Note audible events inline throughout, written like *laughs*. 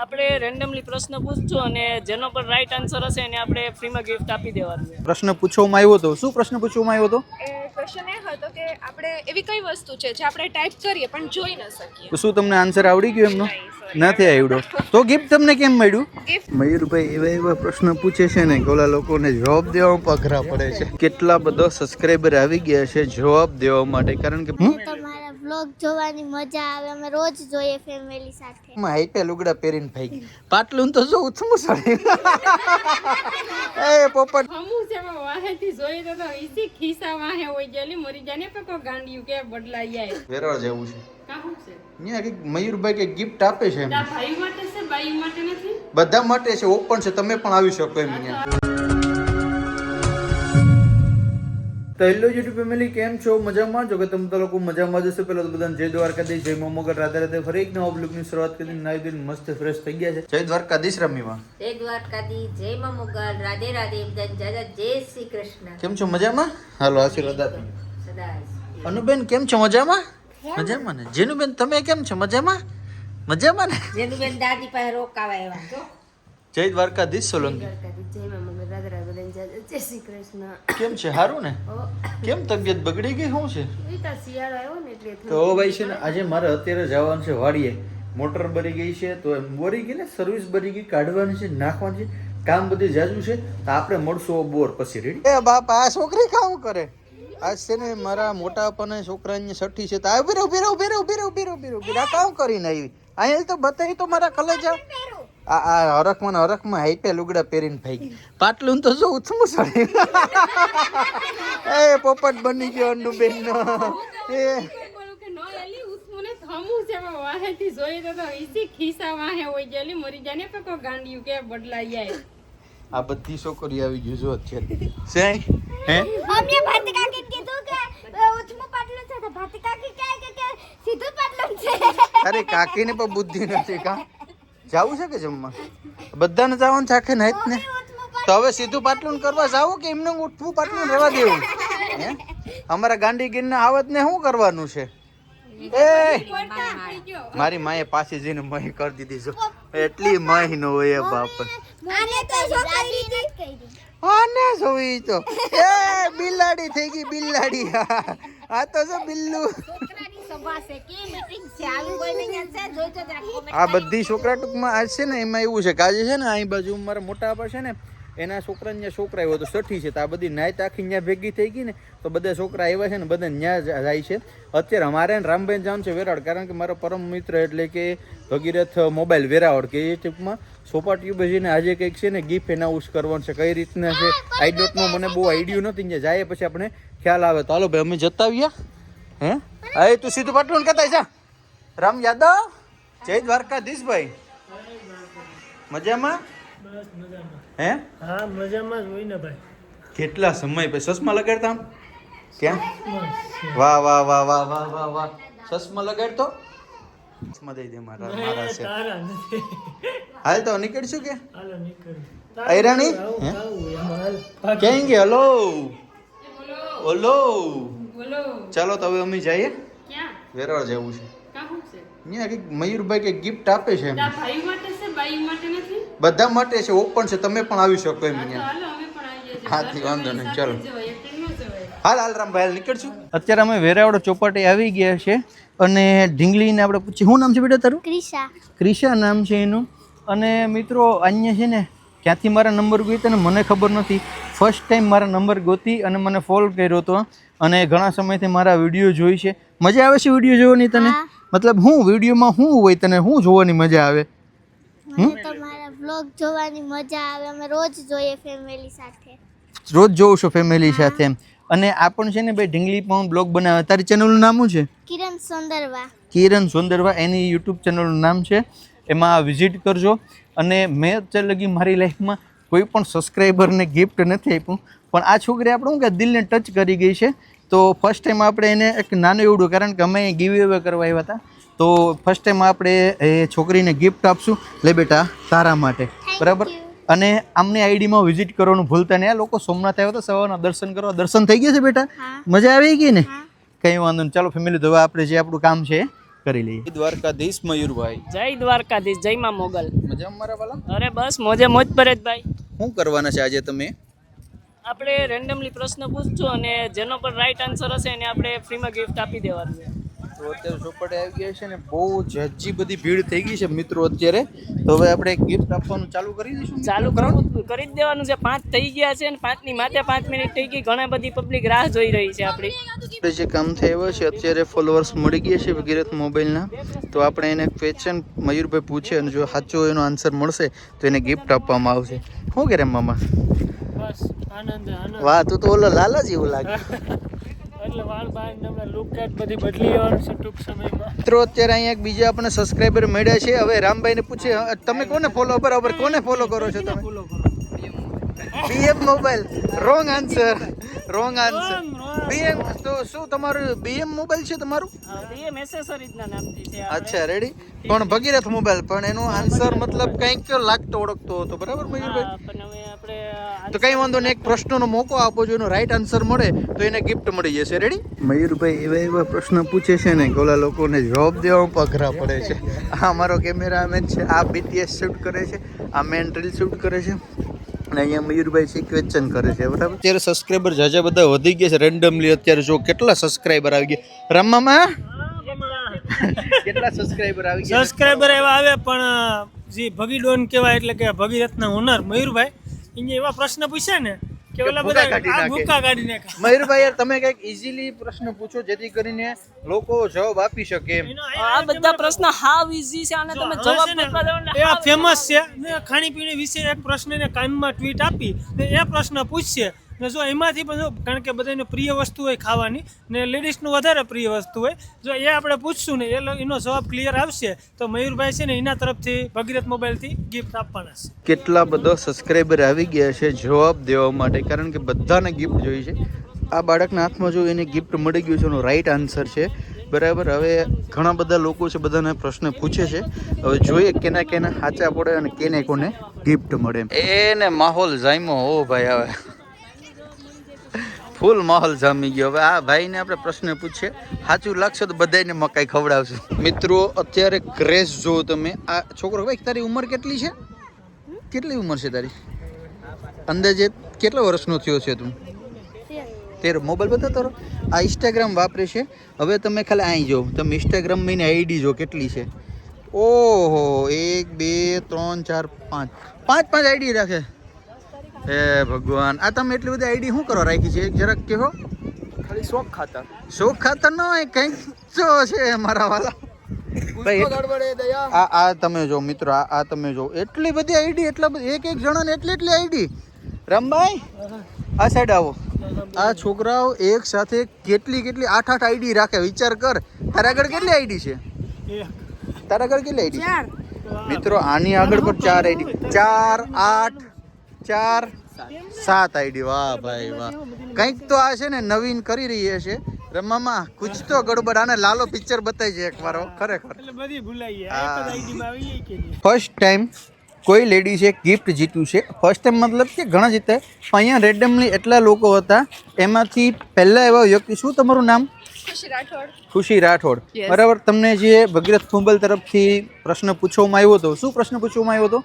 આપણે રેન્ડમલી પ્રશ્ન પૂછજો અને જેનો પણ રાઈટ આન્સર હશે એને આપણે ફ્રીમાં ગિફ્ટ આપી દેવાનું પ્રશ્ન પૂછવામાં આવ્યો હતો શું પ્રશ્ન પૂછવામાં આવ્યો હતો એ ક્વેશ્ચન એ હતો કે આપણે એવી કઈ વસ્તુ છે જે આપણે ટાઈપ કરીએ પણ જોઈ ન શકીએ? તો શું તમને આન્સર આવડી ગયો એમનો? નથી આવડ્યો તો ગિફ્ટ તમને કેમ મળ્યું? મયુરભાઈ એવા એવા પ્રશ્ન પૂછે છે ને કે ઓલા લોકોને જવાબ દેવામાં પઘરા પડે છે. કેટલા બધા સબસ્ક્રાઇબર આવી ગયા છે જવાબ દેવા માટે? કારણ કે હું? તમારા વ્લોગ જોવાની મજા આવે અમે રોજ જોઈએ ફેમિલી સાથે. હાઈટે લુગડા પહેરીને ભાઈ પાટલું તો જો ઉથમું સડી. *laughs* એ પોપટ. હમું છે વાહેથી જોઈ તો તો ઈસી ખિસ્સા વાહે હોય ગયેલી મરી જાને પે કો ગાંડિયું કે બદલાઈ જાય. વેરાળ જેવું છે. કાહું મયુરભાઈ કે ગિફ્ટ આપે છે એમ. ભાઈ માટે છે બાઈ માટે નથી? બધા માટે છે ઓપન છે તમે પણ આવી શકો એમ અહીંયા તો હેલો યુટ્યુબ ફેમિલી કેમ છો? મજામાં? જો કે તમે તો લોકો મજામાં જશો પહેલા તો બધાને જય દ્વારકાધીશ જય મોમગર રાધે રાધે ફરી એક નવા બ્લોગની શરૂઆત કરી નાઈ દિન મસ્ત ફ્રેશ થઈ ગયા છે. જય દ્વારકાધીશ રમીમાં. જય દ્વારકાધીશ જય મા મોગલ રાધે રાધે બધાને. જાજા જય શ્રી કૃષ્ણ. કેમ છો? મજામાં? હાલો આશીર્વાદ આપો. અનુબેન કેમ છો? મજામાં? મજામાં ને? જેનુબેન તમે કેમ છો? મજામાં? મજામાં ને? જેનું બેન દાદી પાસે રોકાવા આવ્યા. જો. જય દ્વારકાધીશ સોલંકી. જય જય શ્રી કૃષ્ણ. કેમ છે? સારું ને? કેમ તબિયત બગડી ગઈ? શું છે? શિયાળો આવ્યો ને એટલે તો ભાઈ છે ને આજે મારે અત્યારે જવાનું છે વાડીએ. મોટર ભરી ગઈ છે તો એમ ભરી ગઈ ને સર્વિસ બની ગઈ કાઢવાની છે નાખવાની છે કામ બધું જાજુ છે. તો આપણે મળશું બોર પછી રેડી એ બાપ આ છોકરી કામ કરે? આજ છે ને મારા મોટા પપ્પાના છોકરાની છઠ્ઠી છે તો આ ઊભી રહો ઊભી રહો ઊભી રહો ઊભી રહો ઊભી રહો ઊભી રહો કામ કરીને આવી. અહીંયા તો બતાવી તો મારા કલેજા. આ આ હરખમાં હરખમાં હાઈપે લુગડા પહેરીને ભાઈ પાટલું તો જો ઉથમું સડી *laughs* એ પોપટ બની ગયો અન્નુબેન નો એ. બોલું કે નો કે બદલાઈ આ બધી છોકરી આવી ગયું જો અત્યારે. હે? અમને કાકી કીધું કે ઉથમું પાટલું છે તો ભાત કાકી કહે કે કે સીધું પાટલું છે. અરે કાકીને પણ બુદ્ધિ નથી કા? જાવું છે કે જમવા? બધાને જવાનું છે આખે નાઈટ ને? તો હવે સીધું પાટલું કરવા જાવું કે એમને ઉઠવું પાટલું રહેવા દેવું? હે? અમારા ગાંડી ગીરના આવત ને શું કરવાનું છે? એ! મારી માએ પાછી જઈને મહી કરી દીધી જો એટલી મહી નો હોય બાપ. આને જોઈ તો. એ બિલાડી થઈ ગઈ બિલાડી. આ તો જો બિલ્લુ. છોકરાની આ બધી છોકરા ટૂંકમાં આજ છે ને એમાં એવું છે કે આજે છે ને અહીં બાજુ મારા મોટા આપા છે ને એના છોકરા ત્યાં છોકરા આવ્યો તો સઠી છે તો આ બધી નાય આખી ત્યાં ભેગી થઈ ગઈ ને તો બધા છોકરા આવ્યા છે ને બધા ત્યાં જાય છે. અત્યારે અમારે ને રામભાઈ જવાનું છે વેરાવળ કારણ કે મારો પરમ મિત્ર એટલે કે ભગીરથ મોબાઈલ વેરાવળ કે એ ટૂંકમાં સોપા ટ્યુબ ને આજે કંઈક છે ને ગિફ્ટ એનાઉન્સ કરવાનું છે કઈ રીતના છે આઈ ડોન્ટ નો મને બહુ આઈડિયો નથી ત્યાં જાય પછી આપણે ખ્યાલ આવે. તો હાલો ભાઈ અમે જતા આવ્યા હે? હા તું સીધું પાટલું કહેતા છે રામ યાદવ. જય દ્વારકાધીશ ભાઈ. મજામાં? હે? હા મજામાં જ હોય ને ભાઈ. કેટલા સમય પછી ચશ્મા લગાડતા આમ? ક્યાં? વાહ વાહ વાહ વાહ વાહ વાહ વાહ. ચશ્મા લગાડતો? ચશ્મા દઈ દે મારા મારા છે. હાલ તો નીકળશું કે? હાલો નીકળ. ઐરાણી હે? ક્યાં ગયા હલો. ઓલો ચાલો તો હવે અમે જઈએ. વેરાળ જવું છે. અહીંયા કંઈક મયુરભાઈ કંઈક ગિફ્ટ આપે છે એમ. તારા ભાઈ માટે છે બાઈ માટે નથી? બધા માટે છે ઓપન છે તમે પણ આવી શકો એમ અહીંયા હાલો અમે પણ આવી જઈએ. હાથી વાંધો નહીં, ચાલો. હાલ હાલ રામભાઈ હાલ નીકળશું. અત્યારે અમે વેરાવળ ચોપાટી આવી ગયા છે અને ઢીંગલીને આપણે પૂછીએ. શું નામ છે બેટા તારું? ક્રિશા. ક્રિશા નામ છે એનું. અને મિત્રો અહીંયા છે ને ક્યાંથી મારા નંબર ગોતી ને મને ખબર નથી ફર્સ્ટ ટાઈમ મારા નંબર ગોતી અને મને ફોલ કર્યો હતો અને ઘણા સમયથી મારા વીડિયો જોઈ છે. મજા આવે છે વીડિયો જોવાની તને? મતલબ હું વિડીયોમાં શું હોય તને શું જોવાની મજા આવે? તમારા વ્લોગ જોવાની મજા આવે. અમે રોજ જોઈએ ફેમિલી સાથે. રોજ જોઉં છું ફેમિલી સાથે એમ. અને આ પણ છે ને ભાઈ ઢીંગલી પણ બ્લોગ બનાવે. તારી ચેનલનું નામ શું છે? કિરણ સુંદરવા. કિરણ સુંદરવા એની યુટ્યુબ ચેનલનું નામ છે. એમાં વિઝિટ કરજો. અને મેં અત્યાર લગી મારી લાઈફમાં કોઈ પણ સબસ્ક્રાઈબરને ગિફ્ટ નથી આપ્યું. પણ આ છોકરી આપણે શું કે દિલને ટચ કરી ગઈ છે. તો ફર્સ્ટ ટાઈમ આપણે એને એક નાનું એવડું કારણ કે અમે ગીવ અવે કરવા આવ્યા હતા. તો ફર્સ્ટ ટાઈમ આપણે એ છોકરીને ગિફ્ટ આપશું. લે બેટા તારા માટે. બરાબર? અને આમની આઈડીમાં વિઝિટ કરવાનું ભૂલતા નહીં. આ લોકો સોમનાથ આવ્યા હતા સવારના દર્શન કરવા. દર્શન થઈ ગયા છે બેટા? મજા આવી ગઈ ને? કંઈ વાંધો નહીં. ચાલો ફેમિલી તો હવે આપણે જે આપણું કામ છે કરી લઈએ. દ્વારકાધીશ મયુરભાઈ. જય દ્વારકાધીશ. જય માં મોગલ. મજા મારા વાલા? અરે બસ મોજે મોજ પરેશભાઈ. શું કરવાના છે આજે તમે? આપણે રેન્ડમલી પ્રશ્ન પૂછશું અને જેનો પણ રાઈટ આન્સર હશે એને આપણે ફ્રીમાં ગિફ્ટ આપી દેવાનું છે. તો અત્યારે ચોપડે આવી ગયા છે ને બહુ જજી બધી ભીડ થઈ ગઈ છે મિત્રો અત્યારે. તો હવે આપણે ગિફ્ટ આપવાનું ચાલુ કરી દઈશું ચાલુ કરવાનું કરી જ દેવાનું છે. પાંચ થઈ ગયા છે અને પાંચની માથે પાંચ મિનિટ થઈ ગઈ. ઘણા બધી પબ્લિક રાહ જોઈ રહી છે આપણી. આપણે જે કામ થયો છે અત્યારે ફોલોઅર્સ મળી ગયા છે વગેરે મોબાઈલના તો આપણે એને ક્વેશ્ચન મયુરભાઈ પૂછે અને જો સાચો એનો આન્સર મળશે તો એને ગિફ્ટ આપવામાં આવશે. શું કરે મામા? બસ આનંદ આનંદ. વાહ તું તો ઓલો લાલા જેવું લાગે. *laughs* એટલે વાળ બાળ ને લુક કાટ બધી બદલી જવાનું છે ટૂંક સમયમાં. મિત્રો અત્યારે અહીંયા એક બીજા આપણે સબસ્ક્રાઇબર મળ્યા છે. હવે રામભાઈને પૂછે તમે કોને ફોલો બરાબર કોને ફોલો કરો છો તમે? BM mobile wrong answer wrong answer BM તો શું તમારું બીએમ મોબાઈલ છે તમારું? બીએમ એસેસરીઝ ના નામથી છે અચ્છા રેડી પણ ભગીરથ મોબાઈલ પણ એનો આન્સર મતલબ કંઈક લાગતો ઓળખતો હતો. બરાબર મયુરભાઈ પણ હવે આપણે તો કઈ વાંધો નહીં એક પ્રશ્નનો મોકો આપો જો એનો રાઈટ આન્સર મળે તો એને ગિફ્ટ મળી જશે. રેડી મયુરભાઈ એવા એવા પ્રશ્ન પૂછે છે ને ઓલા લોકોને જવાબ દેવામાં પઘરા પડે છે. આ મારો કેમેરામેન છે આ બીટીએસ શૂટ કરે છે આ મેન રીલ શૂટ કરે છે. અને અહીંયા મયુરભાઈ છે ક્વેશ્ચન કરે છે બરાબર? અત્યારે સબસ્ક્રાઈબર જાજા બધા વધી ગયા છે રેન્ડમલી અત્યારે જો કેટલા સબસ્ક્રાઈબર આવી ગયા? રમવામાં? *laughs* કેટલા સબસ્ક્રાઈબર આવી ગયા? સબસ્ક્રાઈબર એવા આવે પણ જે ભગીડોન કહેવાય એટલે કે ભગીરથના ઓનર મયુરભાઈ એને એવા પ્રશ્ન પૂછ્યા ને મયુરભાઈ યાર તમે કંઈક ઈઝીલી પ્રશ્ન પૂછો જેથી કરીને લોકો જવાબ આપી શકે એમ. આ બધા પ્રશ્ન હાવ ઈઝી છે આને તમે જવાબ એ ફેમસ છે. ને ખાણીપીણી વિશે એક પ્રશ્નને કાયમમાં ટ્વીટ આપી. એ પ્રશ્ન પૂછશે. ને જો એમાંથી પણ કારણ કે બધાને પ્રિય વસ્તુ હોય ખાવાની ને લેડીઝનું વધારે પ્રિય વસ્તુ હોય જો એ આપણે પૂછશું ને એ લો- એનો જવાબ ક્લિયર આવશે તો મયુરભાઈ છે ને એના તરફથી ભગીરથ મોબાઈલથી ગિફ્ટ આપવાના છે. કેટલા બધા સબસ્ક્રાઈબર આવી ગયા છે જવાબ દેવા માટે કારણ કે બધાને ગિફ્ટ જોઈ છે. આ બાળકના હાથમાં જો એને ગિફ્ટ મળી ગયું છે એનો રાઈટ આન્સર છે. બરાબર હવે ઘણા બધા લોકો છે બધાને પ્રશ્ન પૂછે છે. હવે જોઈએ કેના કેના સાચા પડે અને કેને કોને ગિફ્ટ મળે. એને માહોલ જામ્યો હો ભાઈ હવે. ફૂલ માહોલ જામી ગયો. હવે આ ભાઈને આપણે પ્રશ્ન પૂછીએ. સાચું લાગશે તો બધાને મકાઈ ખવડાવશું. મિત્રો, અત્યારે ક્રેશ જો તમે. આ છોકરો ભાઈ, તારી ઉંમર કેટલી છે? કેટલી ઉંમર છે તારી? અંદાજે કેટલા વર્ષનો થયો છે તું? તેર. મોબાઈલ બધા તારો. આ ઇન્સ્ટાગ્રામ વાપરે છે. હવે તમે ખાલી અહીં જો તમે ઇન્સ્ટાગ્રામ એની આઈડી જો કેટલી છે. ઓહો, એક, બે, ત્રણ, ચાર, પાંચ. પાંચ પાંચ આઈડી રાખે. હે ભગવાન. આ તમે એટલી બધી આઈડી શું કરવા રાખી છે? જરાક કહો. ખાલી શોખ ખાતર શોખ ખાતર ન હોય કંઈક જો છે મારા વાલા. આ આ તમે જો મિત્રો આ આ તમે જો. એટલી બધી આઈડી એટલા બધા એક એક જણાને એટલી એટલી આઈડી. રમભાઈ આ સાઈડ આવો. આ છોકરાઓ એક સાથે કેટલી કેટલી આઠ આઠ આઈડી રાખે વિચાર કર. તારા આગળ કેટલી આઈડી છે? તારા આગળ કેટલી આઈડી મિત્રો આની આગળ પણ ચાર આઈડી. ચાર આઠ ચાર? સાત. આઈડી. વાહ ભાઈ વાહ. કંઈક તો આ છે ને નવીન કરી રહી છે રમવામાં કુછ તો ગડબડ. આને લાલો પિક્ચર બતાવી છે એકવાર ખરેખર? ફર્સ્ટ ટાઈમ કોઈ લેડીઝે ગિફ્ટ જીત્યું છે. ફર્સ્ટ ટાઈમ મતલબ કે ઘણા જીતે. પણ અહીંયા રેન્ડમલી એટલા લોકો હતા. એમાંથી પહેલા એવા વ્યક્તિ શું તમારું નામ? ખુશી રાઠોડ. ખુશી રાઠોડ. Yes. બરાબર. તમને જે ભગીરથ મોબાઈલ તરફથી પ્રશ્ન પૂછવામાં આવ્યો હતો શું પ્રશ્ન પૂછવામાં આવ્યો હતો?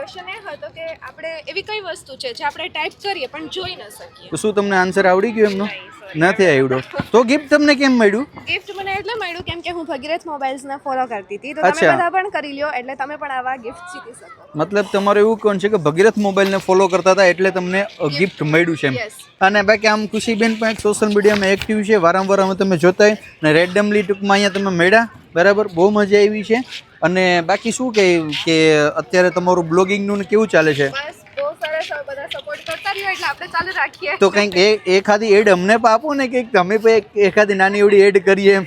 ક્વેશ્ચન એ હતો કે આપણે એવી કઈ વસ્તુ છે જે આપણે ટાઈપ કરીએ પણ જોઈ ન શકીએ? શું તમને આન્સર આવડી ગયો એમનો? નથી આવડ્યો તો ગિફ્ટ તમને કેમ મળ્યું? ગિફ્ટ મને એટલે મળ્યું કેમ કે હું ભગીરથ મોબાઈલ્સને ફોલો કરતી હતી. તો તમે બધા પણ કરી લ્યો એટલે તમે પણ આવા ગિફ્ટ જીતી શકો. મતલબ તમારું એવું કોણ છે કે ભગીરથ મોબાઈલને ફોલો કરતા હતા એટલે તમને ગિફ્ટ મળ્યું છે અને બાકી આમ ખુશીબેન પણ એક સોશિયલ મીડિયામાં એક્ટિવ છે. વારંવાર અમે તમે જોતા ને રેન્ડમલી ટૂંકમાં અહીંયા તમે મળ્યા. બરાબર? બહુ મજા આવી છે. અને બાકી શું કે કે અત્યારે તમારું બ્લોગિંગનું ને કેવું ચાલે છે? બસ બહુ સરસ હવે બધા સપોર્ટ કરતા રહ્યો એટલે આપણે ચાલુ રાખીએ. તો કંઈક એ એખાદી એડ અમને પણ આપો ને કંઈક તમે પણ એક એખાદી નાની એવડી એડ કરીએ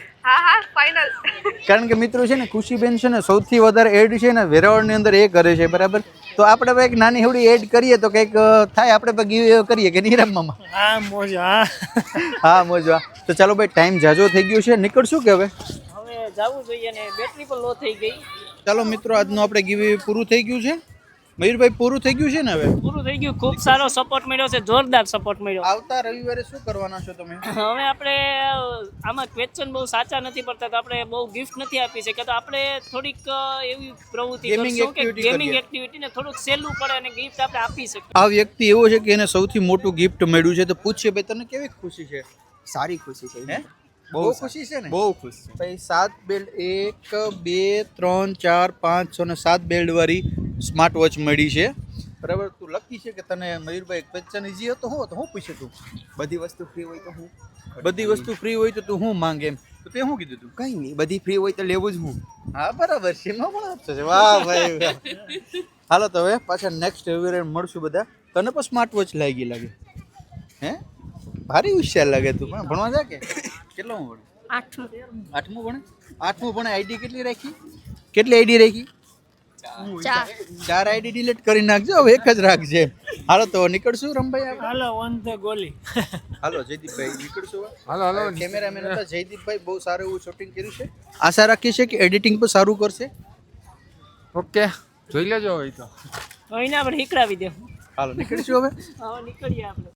કારણ કે મિત્રો છે ને ખુશીબેન છે ને સૌથી વધારે એડ છે ને વેરાવળની અંદર એ કરે છે બરાબર? તો આપણે પણ એક નાની એવડી એડ કરીએ તો કંઈક થાય આપણે પણ કરીએ કે નહીં રમવામાં હા મોજ હા. હા મોજવા તો ચાલો ભાઈ ટાઈમ જાજો થઈ ગયો છે. નીકળશું કે હવે? જવું જોઈએ અને બેટરી પણ લો થઈ ગઈ. ચાલો મિત્રો આજનું આપણે ગીવી પૂરું થઈ ગયું છે. મયુરભાઈ પૂરું થઈ ગયું છે ને હવે? પૂરું થઈ ગયું. ખૂબ સારો સપોર્ટ મળ્યો છે જોરદાર સપોર્ટ મળ્યો. આવતા રવિવારે શું કરવાના છો તમે? હવે આપણે આમાં ક્વેશ્ચન બહુ સાચા નથી પડતા તો આપણે બહુ ગિફ્ટ નથી આપી શકતા તો આપણે થોડીક એવી પ્રવૃત્તિ કરશું કે ગેમિંગ કરીએ. એક્ટિવિટી ને થોડુંક સહેલું પડે અને ગિફ્ટ આપણે આપી શકીએ. આ વ્યક્તિ એવો છે કે એને સૌથી મોટું ગિફ્ટ મળ્યું છે. તો પૂછીએ ભાઈ તને કેવી ખુશી છે? સારી ખુશી છે. હે? બહુ ખુશી છે ને? બહુ ખુશ છે. ભાઈ સાત બેલ્ટ એક બે ત્રણ ચાર પાંચ છ ને સાત બેલ્ટ વાળી સ્માર્ટ વોચ મળી છે. બરાબર? તું લકી છે કે તને મયુરભાઈ ક્વેશ્ચન ઇઝી હતો હું તો હું પૂછે તું? બધી વસ્તુ ફ્રી હોય તો હું બધી વસ્તુ ફ્રી હોય તો તું હું માંગે એમ? તો તે શું કીધું તું? કઈ નહીં બધી ફ્રી હોય તો લેવું જ હું. હા બરાબર છે. વાહ ભાઈ હાલો તો હવે પાછા નેક્સ્ટ રવિવારે મળશું બધા. તને પણ સ્માર્ટ વોચ લાગી લાગે. હે? ભારી હોશિયાર લાગે તું. પણ ભણવા જા કે? કેટલો ભણે? આઠમું. આઠમું ભણે? આઠમું ભણે આઈડી કેટલી રાખી? કેટલી આઈડી રાખી? ચાર. આઈડી ડિલીટ કરી નાખજો હવે એક જ રાખજે. હાલો તો નીકળશું રમભાઈ હાલો ઓન ધ ગોલી હાલો જયદીપભાઈ નીકળશું હાલો હાલો. કેમેરામેન હતા જયદીપભાઈ બહુ સારું એવું શૂટિંગ કર્યું છે. આશા રાખીએ છીએ કે એડિટિંગ પણ સારું કરશે. ઓકે જોઈ લેજો હોય તો. હોય એને આપણે નીકળાવી દે. હાલો નીકળશું હવે. હવે નીકળીએ આપણે.